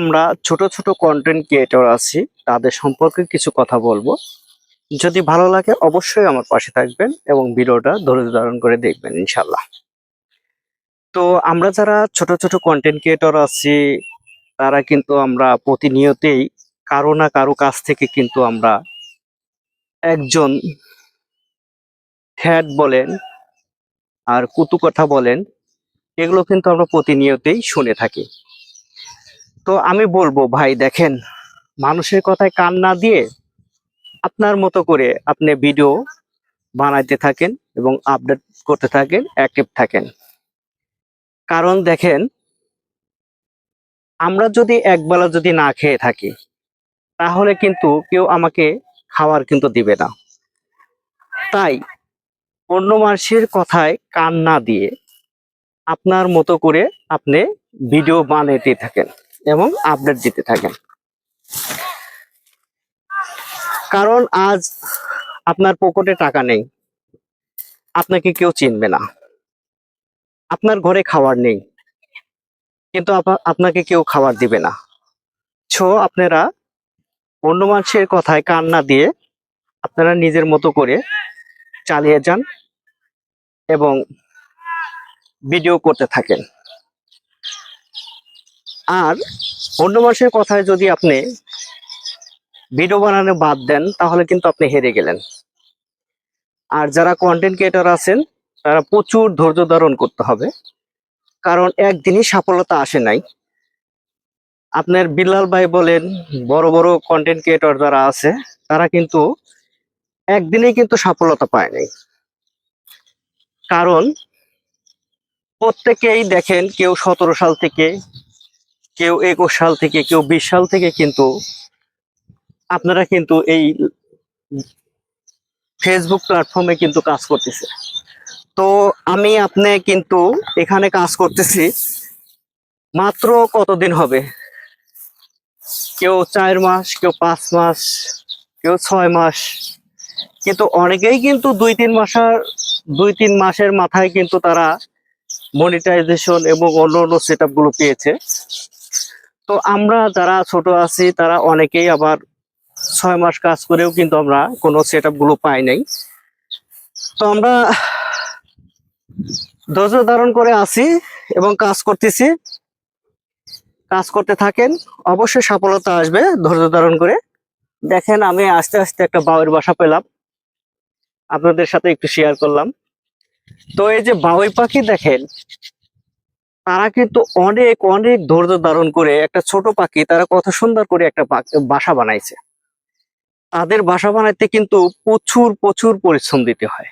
আমরা ছোট ছোট কন্টেন্ট ক্রিয়েটর আছি, তাদের সম্পর্কে কিছু কথা বলব। যদি ভালো লাগে অবশ্যই আমার পাশে থাকবেন এবং ভিডিওটা ধৈর্য ধারণ করে দেখবেন ইনশাল্লাহ তো আমরা যারা ছোট ছোট কন্টেন্ট ক্রিয়েটর আছি, তারা কিন্তু আমরা প্রতিনিয়তেই কারও না কারও কাছ থেকে কিন্তু আমরা একজন হ্যাট বলেন আর কুতু কথা বলেন, এগুলো কিন্তু আমরা প্রতিনিয়তেই শুনে থাকি। তো আমি বলব, ভাই দেখেন, মানুষের কথায় কান না দিয়ে আপনার মতো করে আপনি ভিডিও বানাইতে থাকেন এবং আপডেট করতে থাকেন অ্যাক্টিভ থাকেন। কারণ দেখেন, আমরা যদি একবেলা যদি না খেয়ে থাকি, তাহলে কিন্তু কেউ আমাকে খাওয়ার কিন্তু দিবে না। তাই অন্য মানুষের কথায় কান না দিয়ে আপনার মতো করে আপনি ভিডিও বানাইতে থাকেন। এবং আপডেট দিতে থাকেন। কারণ আজ আপনার পকেটে টাকা নেই। আপনাকে কেউ চিনবে না। আপনার ঘরে খাবার নেই। কিন্তু আপা- আপনাকে কেউ খাবার দিবে না। ছো আপনারা অন্য মানুষের কথায় কান না দিয়ে আপনারা নিজের মতো করে চালিয়ে যান এবং ভিডিও করতে থাকেন। আর অন্য মানুষের কথায় যদি আপনি ভিডিও বানানো বাদ দেন, তাহলে কিন্তু আপনি হেরে গেলেন। আর যারা কন্টেন্ট ক্রিয়েটর আছেন, তারা প্রচুর ধৈর্য ধারণ করতে হবে। কারণ একদিনই সফলতা আসে নাই। আপনার বিল্লাল ভাই বলেন, বড় বড় কন্টেন্ট ক্রিয়েটর যারা আছে, তারা কিন্তু একদিনেই কিন্তু সফলতা পায় নাই। কারণ প্রত্যেকেই দেখেন কেউ সতেরো সাল থেকে কেউ একুশ সাল থেকে, কেউ বিশ সাল থেকে কিন্তু আপনারা কিন্তু এই ফেসবুক প্ল্যাটফর্মে কিন্তু কাজ করতেছে। তো আমি আপনি কিন্তু এখানে কাজ করতেছি। মাত্র কতদিন হবে? কেউ চার মাস, কেউ পাঁচ মাস, কেউ ছয় মাস। কিন্তু অনেকেই কিন্তু দুই তিন মাসের, দুই তিন মাসের মাথায় কিন্তু তারা মনিটাইজেশন এবং অন্য অন্য সেট পেয়েছে। তো আমরা যারা ছোট আছি, তারা অনেকেই আবার ছয় মাস কাজ করেও কিন্তু আমরা কোনো সেটগুলো পাই নাই। তো আমরা ধৈর্য ধারণ করে আছি এবং কাজ করতেছি। কাজ করতে থাকেন, অবশ্যই সফলতা আসবে ধৈর্য ধারণ করে। দেখেন, আমি আস্তে আস্তে একটা বাউয়ের বাসা পেলাম। আপনাদের সাথে একটু শেয়ার করলাম। তো এই যে বাউই পাখি দেখেন তারা কিন্তু অনেক অনেক ধৈর্য ধারণ করে একটা ছোট পাখি তারা কত সুন্দর করে একটা বাসা বানাইছে। তাদের বাসা বানাইতে কিন্তু প্রচুর প্রচুর পরিশ্রম দিতে হয়।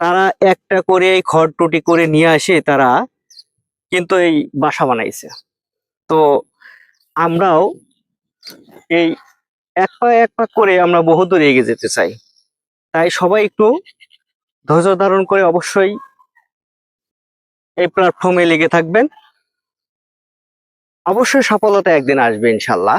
তারা একটা করে খড় টুটি করে নিয়ে আসে তারা কিন্তু এই বাসা বানাইছে। তো আমরাও এই এক পা এক পা করে আমরা বহুদূর এগিয়ে যেতে চাই। তাই সবাই একটু ধৈর্য ধারণ করে অবশ্যই এই প্ল্যাটফর্মে লেগে থাকবেন। অবশ্যই সফলতা একদিন আসবে ইনশাল্লাহ।